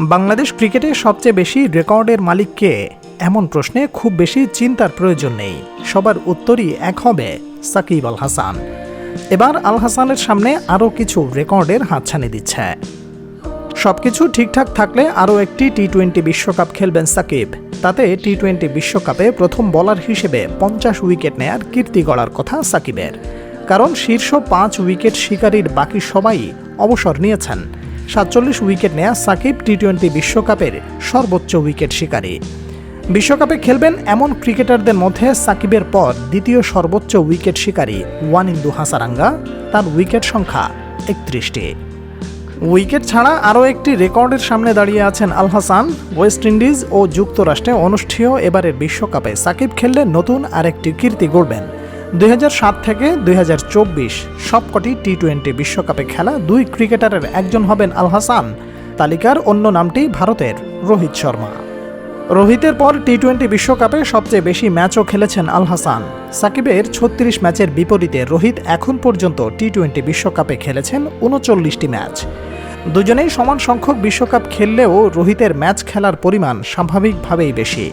বাংলাদেশ ক্রিকেটে সবচেয়ে বেশি রেকর্ডের মালিক কে? এমন প্রশ্নে খুব বেশি চিন্তার প্রয়োজন নেই। সবার উত্তরই এক হবে সাকিব আল হাসান। এবার আল হাসানের সামনে আরও কিছু রেকর্ডের হাতছানি দিচ্ছে। সবকিছু ঠিকঠাক থাকলে আরও একটি টি টোয়েন্টি বিশ্বকাপ খেলবেন সাকিব। তাতে টি টোয়েন্টি বিশ্বকাপে প্রথম বলার হিসেবে পঞ্চাশ উইকেট নেয়ার কীর্তি গড়ার কথা সাকিবের। কারণ শীর্ষ পাঁচ উইকেট শিকারীর বাকি সবাই অবসর নিয়েছেন। সাতচল্লিশ উইকেট নেয়া সাকিব টি টোয়েন্টি বিশ্বকাপের সর্বোচ্চ উইকেট শিকারী। বিশ্বকাপে খেলবেন এমন ক্রিকেটারদের মধ্যে সাকিবের পর দ্বিতীয় সর্বোচ্চ উইকেট শিকারী ওয়ানিন্দু হাসারাঙ্গা। তার উইকেট সংখ্যা একত্রিশটি। উইকেট ছাড়া আরও একটি রেকর্ডের সামনে দাঁড়িয়ে আছেন আল হাসান। ওয়েস্ট ইন্ডিজ ও যুক্তরাষ্ট্রে অনুষ্ঠেয় এবারের বিশ্বকাপে সাকিব খেললে নতুন আরেকটি কীর্তি গড়বেন। দুই হাজার সাত থেকে দুই হাজার চব্বিশ সবকটি টি টোয়েন্টি বিশ্বকাপে খেলা দুই ক্রিকেটারের একজন হবেন আল হাসান। তালিকার অন্য নামটি ভারতের রোহিত শর্মা। রোহিতের পর টি টোয়েন্টি বিশ্বকাপে সবচেয়ে বেশি ম্যাচও খেলেছেন আল হাসান। সাকিবের ছত্রিশ ম্যাচের বিপরীতে রোহিত এখন পর্যন্ত টি টোয়েন্টি বিশ্বকাপে খেলেছেন উনচল্লিশটি ম্যাচ। দুজনেই সমান সংখ্যক বিশ্বকাপ খেললেও রোহিতের ম্যাচ খেলার পরিমাণ স্বাভাবিকভাবেই বেশি।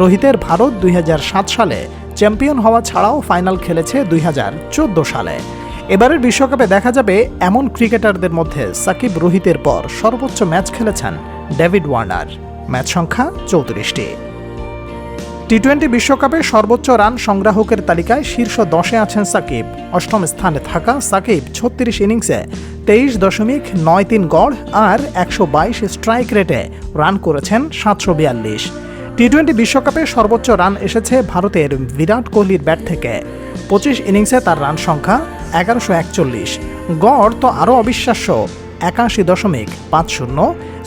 রোহিতের ভারত দুই হাজার সাত সালে চ্যাম্পিয়ন হওয়া ছাড়াও ফাইনাল খেলেছে দুই হাজার চোদ্দ সালে। এবারের বিশ্বকাপে দেখা যাবে এমন ক্রিকেটারদের মধ্যে সাকিব রোহিতের পর সর্বোচ্চ ম্যাচ খেলেছেন ডেভিড ওয়ার্নার। ম্যাচ সংখ্যা চৌত্রিশটি। টি টোয়েন্টি বিশ্বকাপে সর্বোচ্চ রান সংগ্রাহকের তালিকায় শীর্ষ দশে আছেন সাকিব। অষ্টম স্থানে থাকা সাকিব ছত্রিশ ইনিংসে তেইশ দশমিক নয় তিন গড় আর একশো বাইশ স্ট্রাইক রেটে রান করেছেন সাতশো বিয়াল্লিশ। টি টোয়েন্টি বিশ্বকাপে সর্বোচ্চ রান এসেছে ভারতের বিরাট কোহলির ব্যাট থেকে। পঁচিশ ইনিংসে তার রান সংখ্যা এগারোশো একচল্লিশ। গড় তো আরও অবিশ্বাস্য, একাশি দশমিক পাঁচ শূন্য,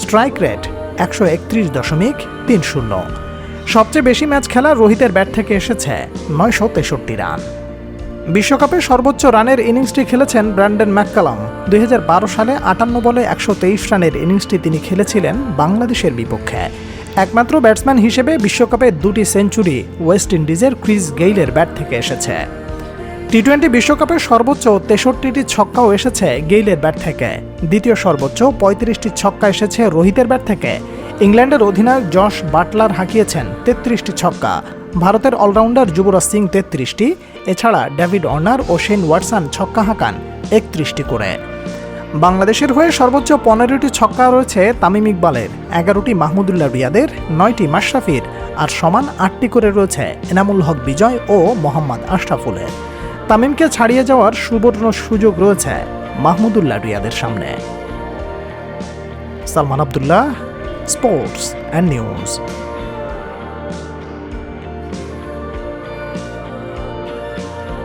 স্ট্রাইক রেট একশো একত্রিশ দশমিক তিন শূন্য। সবচেয়ে বেশি ম্যাচ খেলা রোহিতের ব্যাট থেকে এসেছে, নয়শো তেষট্টি রান। বিশ্বকাপে সর্বোচ্চ রানের ইনিংসটি খেলেছেন ব্র্যান্ডন ম্যাককালাম। দুই হাজার বারো সালে আটান্ন বলে একশো তেইশ রানের ইনিংসটি তিনি খেলেছিলেন বাংলাদেশের বিপক্ষে। একমাত্র ব্যাটসম্যান হিসেবে বিশ্বকাপে দুটি সেঞ্চুরি ওয়েস্ট ইন্ডিজের ক্রিস গেইলের ব্যাট থেকে এসেছে। টি টোয়েন্টি বিশ্বকাপে সর্বোচ্চ তেষট্টিটি ছক্কাও এসেছে গেইলের ব্যাট থেকে। দ্বিতীয় সর্বোচ্চ পঁয়ত্রিশটি ছক্কা এসেছে রোহিতের ব্যাট থেকে। ইংল্যান্ডের অধিনায়ক জশ বাটলার হাঁকিয়েছেন তেত্রিশটি ছক্কা। ভারতের অলরাউন্ডার যুবরাজ সিং তেত্রিশটি। এছাড়া ডেভিড অর্নার ও শেন ওয়াটসন ছক্কা হাঁকান একত্রিশটি করে। বাংলাদেশের হয়ে সর্বোচ্চ পনেরোটি ছক্কা রয়েছে তামিম ইকবালের, এগারোটি মাহমুদুল্লাহ রিয়াদের, নয়টি মাশরাফির, আর সমান আটটি করে রয়েছে এনামুল হক বিজয় ও মোহাম্মদ আশরাফুলের। তামিমকে ছাড়িয়ে যাওয়ার সুবর্ণ সুযোগ রয়েছে মাহমুদুল্লাহ রিয়াদের সামনে। Salman Abdullah, sports and news.